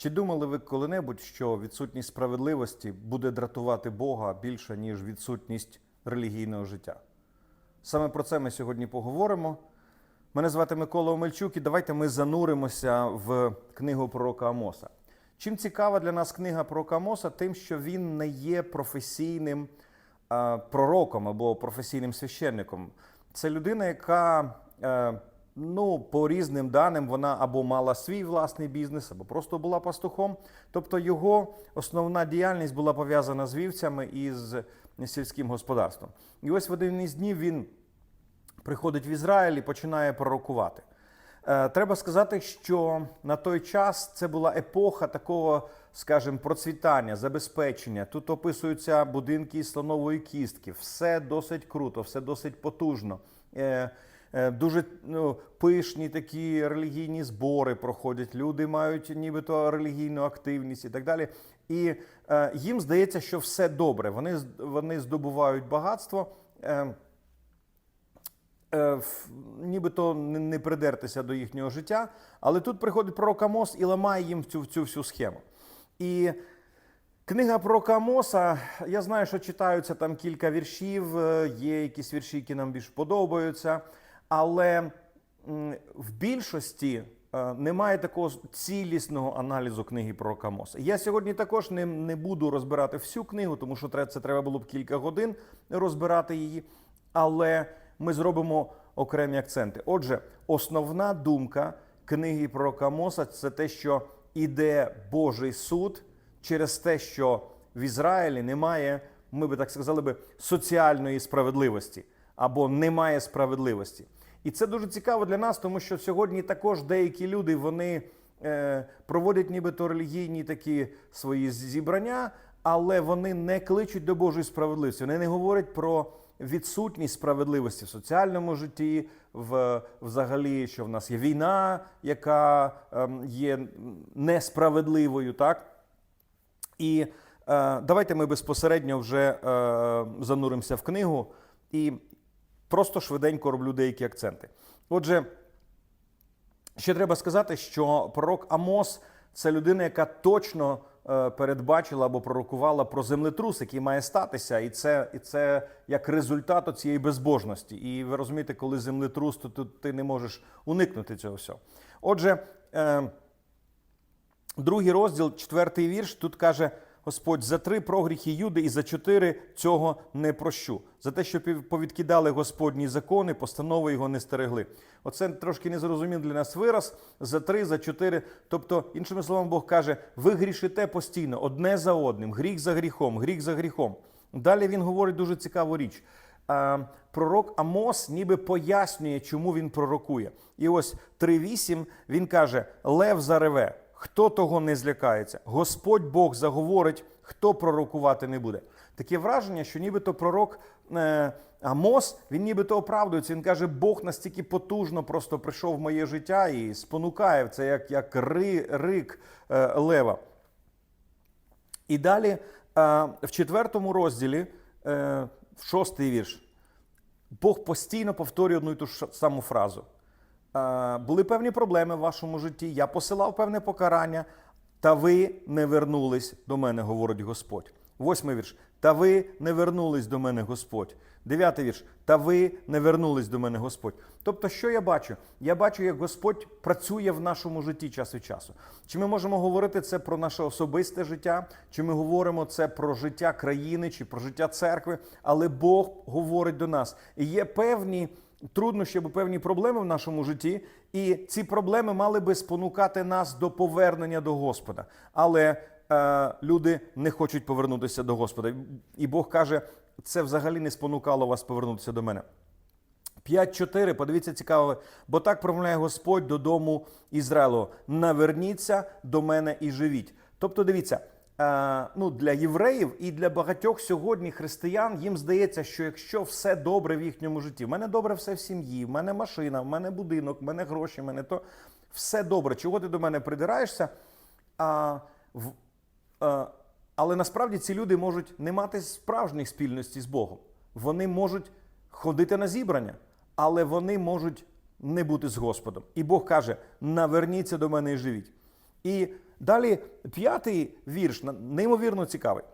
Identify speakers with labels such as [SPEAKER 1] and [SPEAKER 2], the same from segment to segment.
[SPEAKER 1] Чи думали ви коли-небудь, що відсутність справедливості буде дратувати Бога більше, ніж відсутність релігійного життя? Саме про це ми сьогодні поговоримо. Мене звати Микола Омельчук, і давайте ми зануримося в книгу пророка Амоса. Чим цікава для нас книга пророка Амоса? Тим, що він не є професійним е, пророком або професійним священником. Це людина, яка, е, ну, по різним даним, вона або мала свій власний бізнес, або просто була пастухом. Тобто його основна діяльність була пов'язана з вівцями і з сільським господарством. І ось в один із днів він приходить в Ізраїль і починає пророкувати. Е, Треба сказати, що на той час це була епоха такого, скажімо, процвітання, забезпечення. Тут описуються будинки із слонової кістки. Все досить круто, все досить потужно. Е, Дуже ну, пишні такі релігійні збори проходять. Люди мають нібито релігійну активність і так далі. І е, їм здається, що все добре. Вони, вони здобувають багатство. Е, е, ф- нібито не, не придертися до їхнього життя. Але тут приходить пророк Амос і ламає їм цю, цю всю схему. І книга пророка Амоса, я знаю, що читаються там кілька віршів, е, є якісь вірші, які нам більш подобаються. Але в більшості е, немає такого цілісного аналізу книги пророка Амоса. Я сьогодні також не, не буду розбирати всю книгу, тому що це треба було б кілька годин розбирати її. Але ми зробимо окремі акценти. Отже, основна думка книги пророка Амоса – це те, що іде Божий суд через те, що в Ізраїлі немає, ми би так сказали би, соціальної справедливості або немає справедливості. І це дуже цікаво для нас, тому що сьогодні також деякі люди вони е, проводять нібито релігійні такі свої зібрання, але вони не кличуть до Божої справедливості. Вони не говорять про відсутність справедливості в соціальному житті, в взагалі, що в нас є війна, яка ем, є несправедливою, так? І е, давайте ми безпосередньо вже е, зануримося в книгу і просто швиденько роблю деякі акценти. Отже, ще треба сказати, що пророк Амос це людина, яка точно е, передбачила або пророкувала про землетрус, який має статися, і це, і це як результат цієї безбожності. І ви розумієте, коли землетрус, то ти не можеш уникнути цього всього. Отже, е, Другий розділ, четвертий вірш, тут каже Господь: за три прогріхи Юди і за чотири цього не прощу. За те, що повідкидали Господні закони, постанови його не стерегли. Оце трошки незрозумілий для нас вираз. За три, за чотири. Тобто, іншими словами, Бог каже: ви грішите постійно, одне за одним, гріх за гріхом, гріх за гріхом. Далі він говорить дуже цікаву річ. Пророк Амос ніби пояснює, чому він пророкує. І ось 3.8 він каже: Лев зареве, хто того не злякається? Господь Бог заговорить, хто пророкувати не буде. Таке враження, що нібито пророк е, Амос, він нібито оправдується. Він каже, Бог настільки потужно просто прийшов в моє життя і спонукає це як, як ри, рик е, лева. І далі е, в четвертому розділі, е, в шостий вірш, Бог постійно повторює одну і ту ж саму фразу. Е, Були певні проблеми в вашому житті, я посилав певне покарання, та ви не вернулись до мене, говорить Господь. Восьмий вірш. Та ви не вернулись до мене, Господь. Дев'ятий вірш. Та ви не вернулись до мене, Господь. Тобто, що я бачу? Я бачу, як Господь працює в нашому житті час від часу. Чи ми можемо говорити це про наше особисте життя, чи ми говоримо це про життя країни, чи про життя церкви, але Бог говорить до нас. І є певні труднощі або певні проблеми в нашому житті, і ці проблеми мали би спонукати нас до повернення до Господа. Але е, люди не хочуть повернутися до Господа. І Бог каже, це взагалі не спонукало вас повернутися до мене. 5.4, подивіться цікаво, бо так промовляє Господь додому Ізраїлу: наверніться до мене і живіть. Тобто, дивіться, ну, для євреїв і для багатьох сьогодні християн їм здається, що якщо все добре в їхньому житті, в мене добре все в сім'ї, в мене машина, в мене будинок, в мене гроші, в мене то все добре. Чого ти до мене придираєшся? А, в, е, але насправді ці люди можуть не мати справжніх спільності з Богом. Вони можуть ходити на зібрання, але вони можуть не бути з Господом. І Бог каже: наверніться до мене і живіть. І Далі п'ятий вірш, неймовірно цікавий.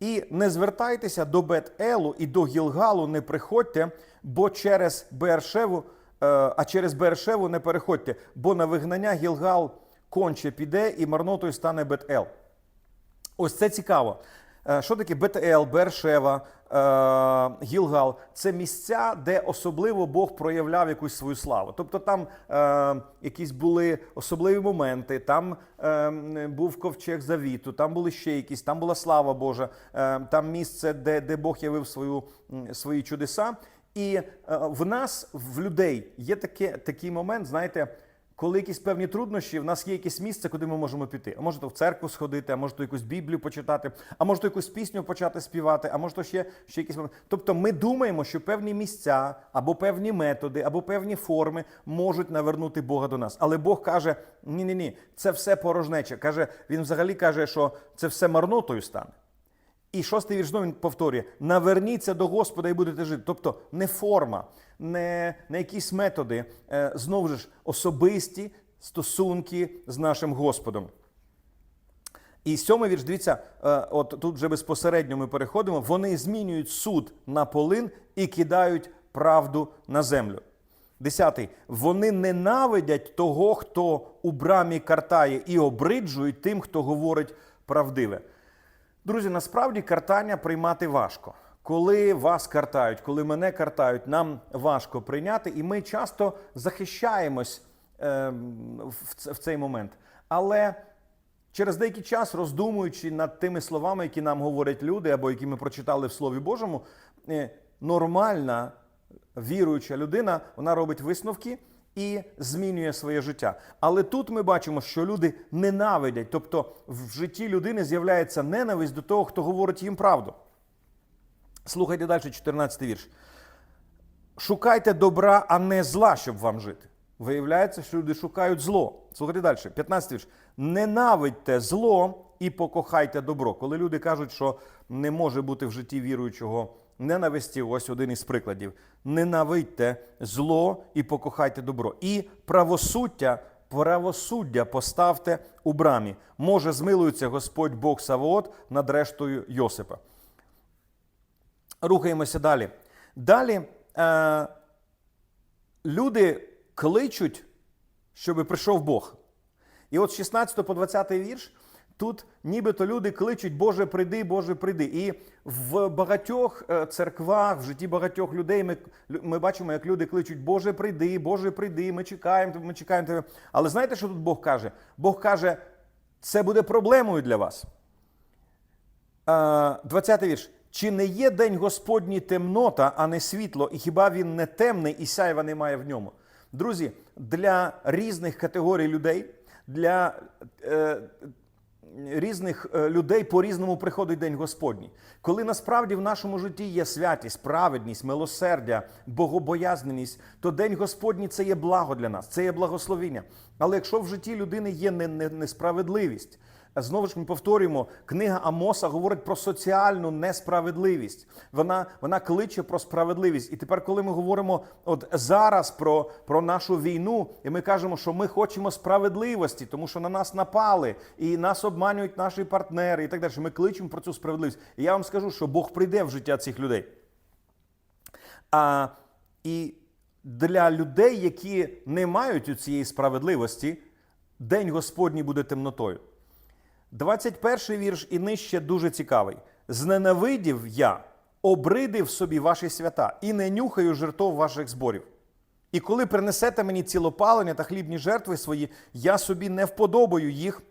[SPEAKER 1] І не звертайтеся до Бет-Елу і до Гілгалу не приходьте, бо через Бершеву, е, а через Бершеву не переходьте, бо на вигнання Гілгал конче піде і марнотою стане Бет-Ел. Ось це цікаво. Е, Що таке БТЛ, Бершева, Гілгал? Це місця, де особливо Бог проявляв якусь свою славу. Тобто там е, якісь були особливі моменти, там е, був ковчег завіту, там були ще якісь, там була слава Божа, е, там місце, де, де Бог явив свою, свої чудеса. І е, в нас, в людей, є таке, такий момент, знаєте. Коли якісь певні труднощі, в нас є якесь місце, куди ми можемо піти. А може то в церкву сходити, а може то якусь Біблію почитати, а може то якусь пісню почати співати, а може то ще, ще якісь. Тобто ми думаємо, що певні місця, або певні методи, або певні форми можуть навернути Бога до нас. Але Бог каже: ні, ні, ні, це все порожнече. Каже, він взагалі каже, що це все марнотою стане. І шостий вірш він повторює: наверніться до Господа і будете жити. Тобто не форма, не, не якісь методи, е, знову ж особисті стосунки з нашим Господом. І сьомий вірш, дивіться, е, от тут вже безпосередньо ми переходимо. Вони змінюють суд на полин і кидають правду на землю. Десятий. Вони ненавидять того, хто у брамі картає, і обриджують тим, хто говорить правдиве. Друзі, насправді картання приймати важко. Коли вас картають, коли мене картають, нам важко прийняти, і ми часто захищаємось е, в, цей момент. Але через деякий час, роздумуючи над тими словами, які нам говорять люди, або які ми прочитали в Слові Божому, е, нормальна віруюча людина, вона робить висновки і змінює своє життя. Але тут ми бачимо, що люди ненавидять, тобто в житті людини з'являється ненависть до того, хто говорить їм правду. Слухайте далі, 14 вірш. Шукайте добра, а не зла, щоб вам жити. Виявляється, що люди шукають зло. Слухайте далі, 15 вірш. Ненавидьте зло і покохайте добро. Коли люди кажуть, що не може бути в житті віруючого ненависті, ось один із прикладів. Ненавидьте зло і покохайте добро. І правосуддя, правосуддя поставте у брамі. Може, змилується Господь Бог Савоот над рештою Йосипа. Рухаємося далі. Далі е, люди кличуть, щоб прийшов Бог. І от з 16 по 20 вірш тут нібито люди кличуть Боже, прийди, Боже, прийди. І в багатьох е, церквах, в житті багатьох людей ми, ми бачимо, як люди кличуть Боже, прийди, Боже, прийди, ми чекаємо, тебе, ми чекаємо тебе. Але знаєте, що тут Бог каже? Бог каже, це буде проблемою для вас. Е, 20 вірш. Чи не є день Господній темнота, а не світло, і хіба він не темний і сяйва немає в ньому? Друзі, для різних категорій людей, для е, різних е, людей по-різному приходить День Господній. Коли насправді в нашому житті є святість, праведність, милосердя, богобоязненість, то День Господній це є благо для нас, це є благословіння. Але якщо в житті людини є не- не- несправедливість, Знову ж ми повторюємо, книга Амоса говорить про соціальну несправедливість. Вона, вона кличе про справедливість. І тепер, коли ми говоримо от зараз про, про нашу війну, і ми кажемо, що ми хочемо справедливості, тому що на нас напали, і нас обманюють наші партнери, і так далі. Ми кличемо про цю справедливість. І я вам скажу, що Бог прийде в життя цих людей. А, і для людей, які не мають у цієї справедливості, День Господній буде темнотою. 21 вірш і нижче дуже цікавий. Зненавидів я, обридив собі ваші свята і не нюхаю жертов ваших зборів. І коли принесете мені цілопалення та хлібні жертви свої, я собі не вподобаю їх,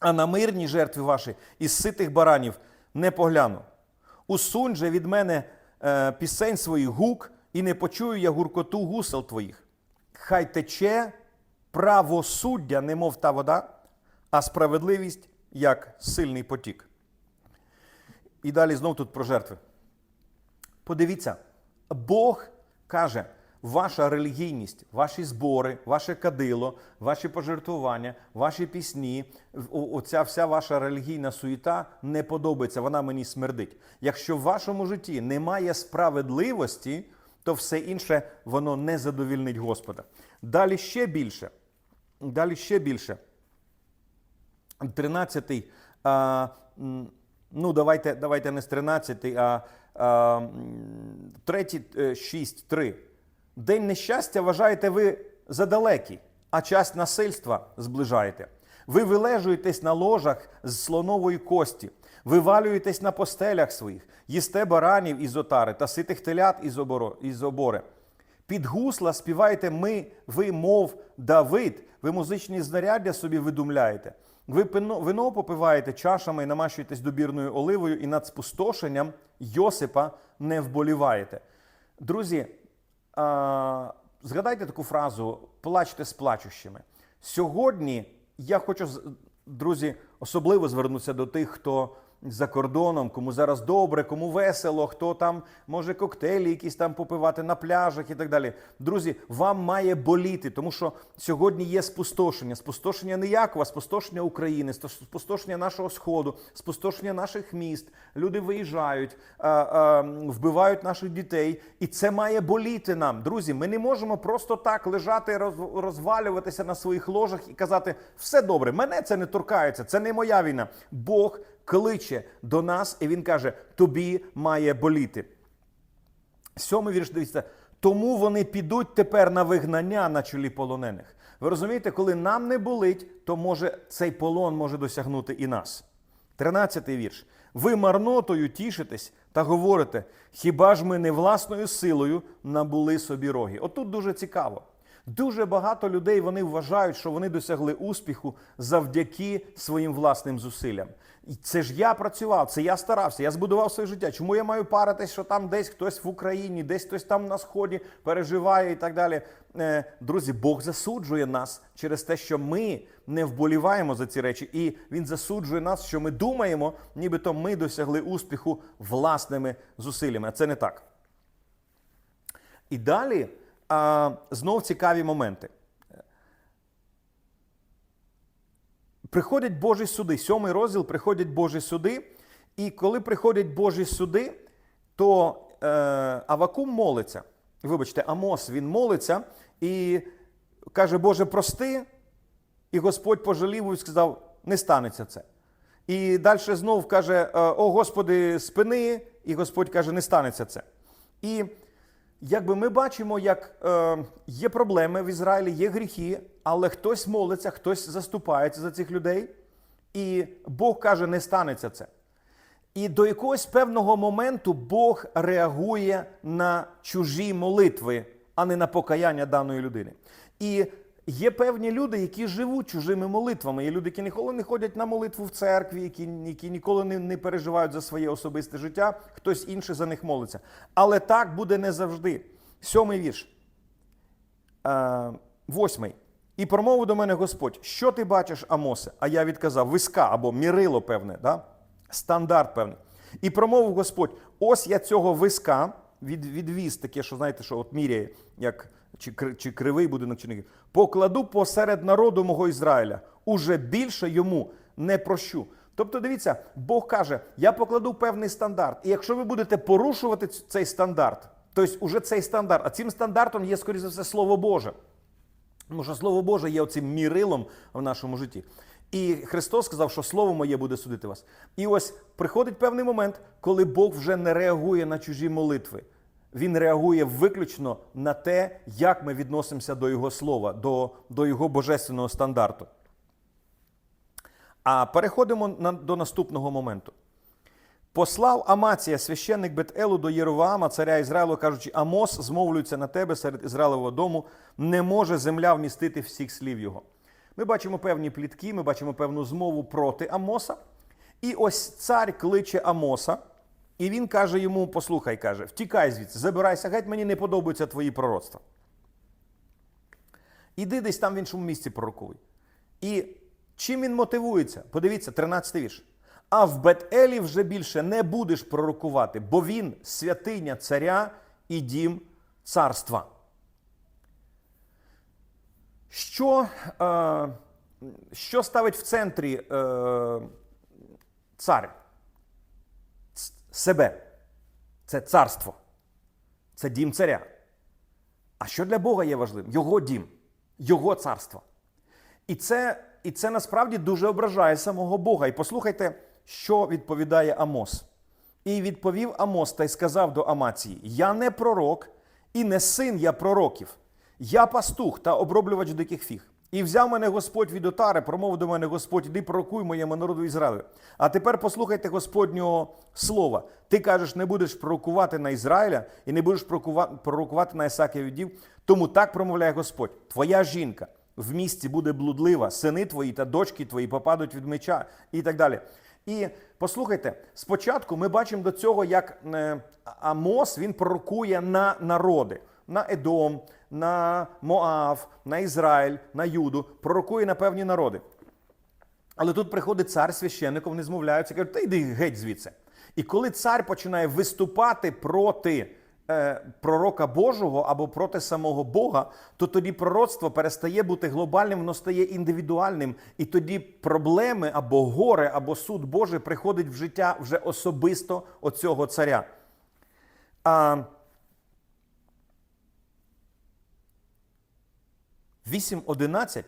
[SPEAKER 1] а на мирні жертви ваші із ситих баранів не погляну. Усунь же від мене е, пісень своїх гук, і не почую я гуркоту гусел твоїх. Хай тече правосуддя, немов та вода, а справедливість як сильний потік. І далі знов тут про жертви. Подивіться, Бог каже, ваша релігійність, ваші збори, ваше кадило, ваші пожертвування, ваші пісні, оця вся ваша релігійна суєта не подобається, вона мені смердить. Якщо в вашому житті немає справедливості, то все інше воно не задовільнить Господа. Далі ще більше. Далі ще більше. 13, а, ну давайте, давайте не з 13, а, а м, 3, 6, 3. День нещастя вважаєте ви за далекий, а час насильства зближаєте. Ви вилежуєтесь на ложах з слонової кості, вивалюєтесь на постелях своїх, їсте баранів із отари та ситих телят із обори. Під гусла співаєте ми, ви, мов Давид, ви музичні знаряддя собі видумляєте. Ви пино- вино попиваєте чашами і намащуєтесь добірною оливою, і над спустошенням Йосипа не вболіваєте. Друзі, а, згадайте таку фразу плачте з плачущими. Сьогодні я хочу, друзі, особливо звернутися до тих, хто за кордоном, кому зараз добре, кому весело, хто там може коктейлі якісь там попивати на пляжах і так далі. Друзі, вам має боліти, тому що сьогодні є спустошення. Спустошення не Якова, спустошення України, спустошення нашого сходу, спустошення наших міст. Люди виїжджають, вбивають наших дітей, і це має боліти нам. Друзі, ми не можемо просто так лежати, роз- розвалюватися на своїх ложах і казати: все добре, мене це не торкається, це не моя війна. Бог кличе до нас, і він каже: тобі має боліти. Сьомий вірш дивіться. Тому вони підуть тепер на вигнання на чолі полонених. Ви розумієте, коли нам не болить, то може цей полон може досягнути і нас. Тринадцятий вірш. Ви марнотою тішитесь та говорите, хіба ж ми не власною силою набули собі роги? Отут дуже цікаво. Дуже багато людей вони вважають, що вони досягли успіху завдяки своїм власним зусиллям. І це ж я працював, це я старався, я збудував своє життя. Чому я маю паритись, що там десь хтось в Україні, десь хтось там на сході переживає і так далі. Е, Друзі, Бог засуджує нас через те, що ми не вболіваємо за ці речі, і Він засуджує нас, що ми думаємо, нібито ми досягли успіху власними зусиллями. А це не так. І далі а, знов цікаві моменти. Приходять Божі суди. Сьомий розділ приходять Божі суди. І коли приходять Божі суди, то е, Авакум молиться. Вибачте, Амос він молиться і каже: Боже, прости. І Господь пожалів і сказав: не станеться це. І далі знов каже: О Господи, спини, і Господь каже, не станеться це. І якби ми бачимо, як е, є проблеми в Ізраїлі, є гріхи, але хтось молиться, хтось заступається за цих людей, і Бог каже, не станеться це. І до якогось певного моменту Бог реагує на чужі молитви, а не на покаяння даної людини. І є певні люди, які живуть чужими молитвами. Є люди, які ніколи не ходять на молитву в церкві, які, які ніколи не, не переживають за своє особисте життя, хтось інший за них молиться. Але так буде не завжди. Сьомий вірш. Е, восьмий. І промовив до мене Господь, що ти бачиш, Амосе? А я відказав, виска або мірило певне, да? стандарт певний. І промовив Господь: ось я цього виска від, відвіз таке, що знаєте, що от міряє, як чи, чи кривий будинок, чи не покладу посеред народу мого Ізраїля. Уже більше йому не прощу. Тобто, дивіться, Бог каже: я покладу певний стандарт. І якщо ви будете порушувати цей стандарт, тобто уже цей стандарт, а цим стандартом є, скоріше за все, Слово Боже. Тому що Слово Боже є оцим мірилом в нашому житті. І Христос сказав, що Слово моє буде судити вас. І ось приходить певний момент, коли Бог вже не реагує на чужі молитви. Він реагує виключно на те, як ми відносимося до Його слова, до, до Його божественного стандарту. А переходимо на, до наступного моменту. Послав Амація, священник Бет-Елу, до Єроваама, царя Ізраїлу, кажучи, Амос змовлюється на тебе серед Ізраїлевого дому, не може земля вмістити всіх слів його. Ми бачимо певні плітки, ми бачимо певну змову проти Амоса. І ось цар кличе Амоса, і він каже йому: послухай, каже, втікай звідси, забирайся, геть мені не подобаються твої пророцтва. Іди десь там в іншому місці пророкуй. І чим він мотивується? Подивіться, 13 вірш. А в Бет-Елі вже більше не будеш пророкувати, бо він святиня царя і дім царства. Що, е, що ставить в центрі е, цар? Себе. Це царство. Це дім царя. А що для Бога є важливим? Його дім, Його царство. І це і це насправді дуже ображає самого Бога. І послухайте, що відповідає Амос. І відповів Амос та й сказав до Амації: Я не пророк, і не син я пророків. Я пастух та оброблювач диких фіг. І взяв мене Господь від отари, промовив до мене Господь, іди пророкуй моєму народу Ізраїлю. А тепер послухайте Господнього слова. Ти кажеш, не будеш пророкувати на Ізраїля і не будеш пророкувати на Ісаківідів. Тому так промовляє Господь: Твоя жінка в місті буде блудлива, сини твої та дочки твої попадуть від меча і так далі. І послухайте, спочатку ми бачимо до цього, як е, Амос він пророкує на народи, на Едом, на Моав, на Ізраїль, на Юду, пророкує на певні народи. Але тут приходить цар священником, вони змовляються, кажуть, та йди геть звідси. І коли цар починає виступати проти е, пророка Божого або проти самого Бога, то тоді пророцтво перестає бути глобальним, воно стає індивідуальним. І тоді проблеми або горе, або суд Божий приходить в життя вже особисто оцього царя. А, 8.11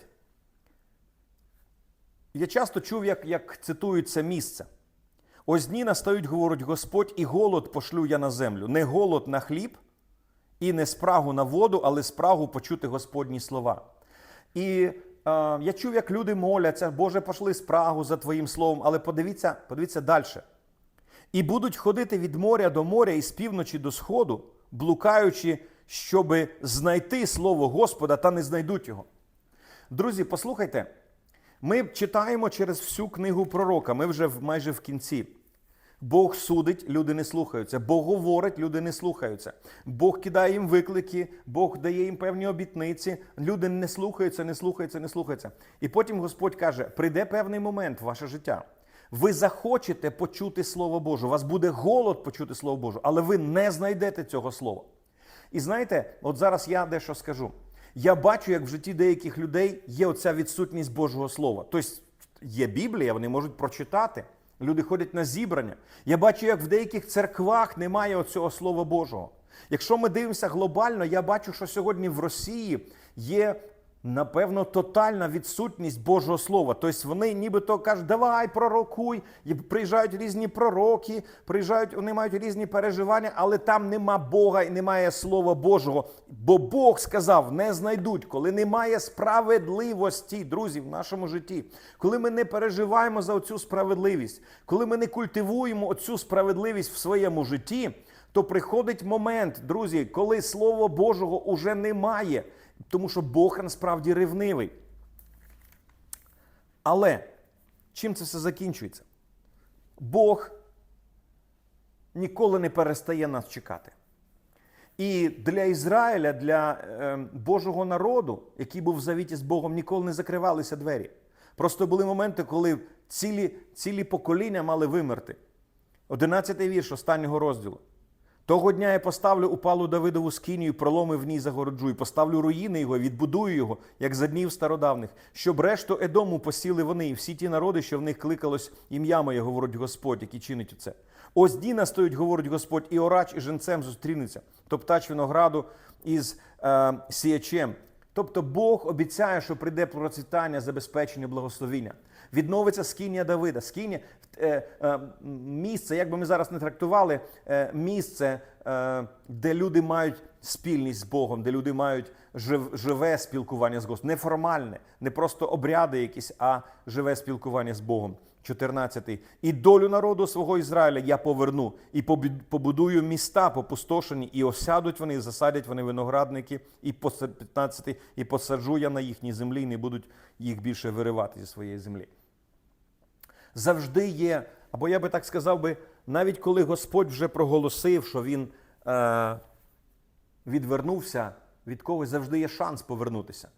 [SPEAKER 1] я часто чув, як, як цитують це місце. Ось дні настають, говорить Господь, і голод пошлю я на землю. Не голод на хліб, і не спрагу на воду, але спрагу почути Господні слова. І е, я чув, як люди моляться, Боже, пошли спрагу за Твоїм словом, але подивіться, подивіться далі. І будуть ходити від моря до моря і з півночі до сходу, блукаючи, щоби знайти слово Господа, та не знайдуть його. Друзі, послухайте, ми читаємо через всю книгу пророка, ми вже майже в кінці. Бог судить, люди не слухаються. Бог говорить, люди не слухаються. Бог кидає їм виклики, Бог дає їм певні обітниці. Люди не слухаються, не слухаються, не слухаються. І потім Господь каже: прийде певний момент в ваше життя. Ви захочете почути Слово Боже, у вас буде голод почути Слово Боже, але ви не знайдете цього слова. І знаєте, от зараз я дещо скажу. Я бачу, як в житті деяких людей є оця відсутність Божого Слова. Тобто є Біблія, вони можуть прочитати. Люди ходять на зібрання. Я бачу, як в деяких церквах немає оцього Слова Божого. Якщо ми дивимося глобально, я бачу, що сьогодні в Росії є. Напевно, тотальна відсутність Божого Слова. Тобто вони нібито кажуть, давай пророкуй. І приїжджають різні пророки, приїжджають, вони мають різні переживання, але там нема Бога і немає Слова Божого. Бо Бог сказав, не знайдуть, коли немає справедливості, друзі, в нашому житті, коли ми не переживаємо за оцю справедливість, коли ми не культивуємо оцю справедливість в своєму житті, то приходить момент, друзі, коли Слова Божого уже немає. Тому що Бог насправді ревнивий. Але чим це все закінчується? Бог ніколи не перестає нас чекати. І для Ізраїля, для е, Божого народу, який був в завіті з Богом, ніколи не закривалися двері. Просто були моменти, коли цілі, цілі покоління мали вимерти. Одинадцятий вірш останнього розділу. Того дня я поставлю упалу Давидову скинію, проломи в ній загороджу, і поставлю руїни його, і відбудую його, як за днів стародавних, щоб решту Едому посіли вони, і всі ті народи, що в них кликалось ім'я моє, говорить Господь, який чинить оце. Ось дні настоють, говорить Господь, іорач, і женцем зустрінеться, топтач винограду із е, сіячем. Тобто Бог обіцяє, що прийде процвітання, забезпечення, благословіння. Відновиться скинія Давида. Скинія е, місце, як би ми зараз не трактували, е, місце, е, де люди мають спільність з Богом, де люди мають жив, живе спілкування з Господом. Неформальне, не просто обряди якісь, а живе спілкування з Богом. 14. І долю народу свого Ізраїля я поверну, і побудую міста попустошені, і осядуть вони, і засадять вони виноградники, і посе- 15. І посаджу я на їхній землі, і не будуть їх більше виривати зі своєї землі завжди є, або я би так сказав би, навіть коли Господь вже проголосив, що Він е, відвернувся від когось, завжди є шанс повернутися.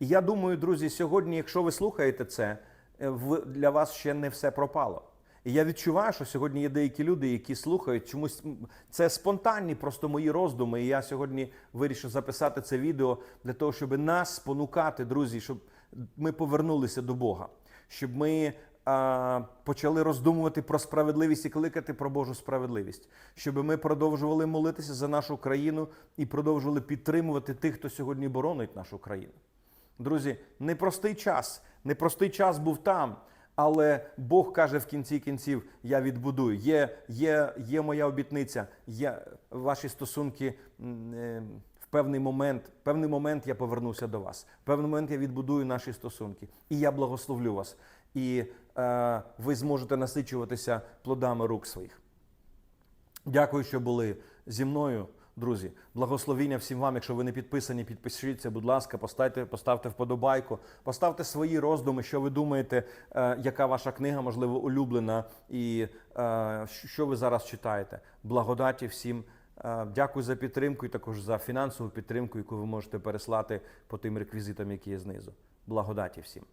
[SPEAKER 1] І я думаю, друзі, сьогодні, якщо ви слухаєте це, е, для вас ще не все пропало. І я відчуваю, що сьогодні є деякі люди, які слухають чомусь. Це спонтанні просто мої роздуми. І я сьогодні вирішив записати це відео для того, щоб нас спонукати, друзі, щоб ми повернулися до Бога, щоб ми а, почали роздумувати про справедливість і кликати про Божу справедливість, щоб ми продовжували молитися за нашу країну і продовжували підтримувати тих, хто сьогодні боронить нашу країну. Друзі, непростий час, непростий час був там. Але Бог каже в кінці кінців: я відбудую. Є, є, є моя обітниця, є ваші стосунки е, в певний момент. В певний момент я повернуся до вас. Певний момент я відбудую наші стосунки. І я благословлю вас. І е, ви зможете насичуватися плодами рук своїх. Дякую, що були зі мною, друзі. Благословіння всім вам. Якщо ви не підписані, підпишіться, будь ласка, поставте, поставте вподобайку, поставте свої роздуми, що ви думаєте, е, яка ваша книга, можливо, улюблена, і е, що ви зараз читаєте. Благодаті всім. Е, Дякую за підтримку і також за фінансову підтримку, яку ви можете переслати по тим реквізитам, які є знизу. Благодаті всім.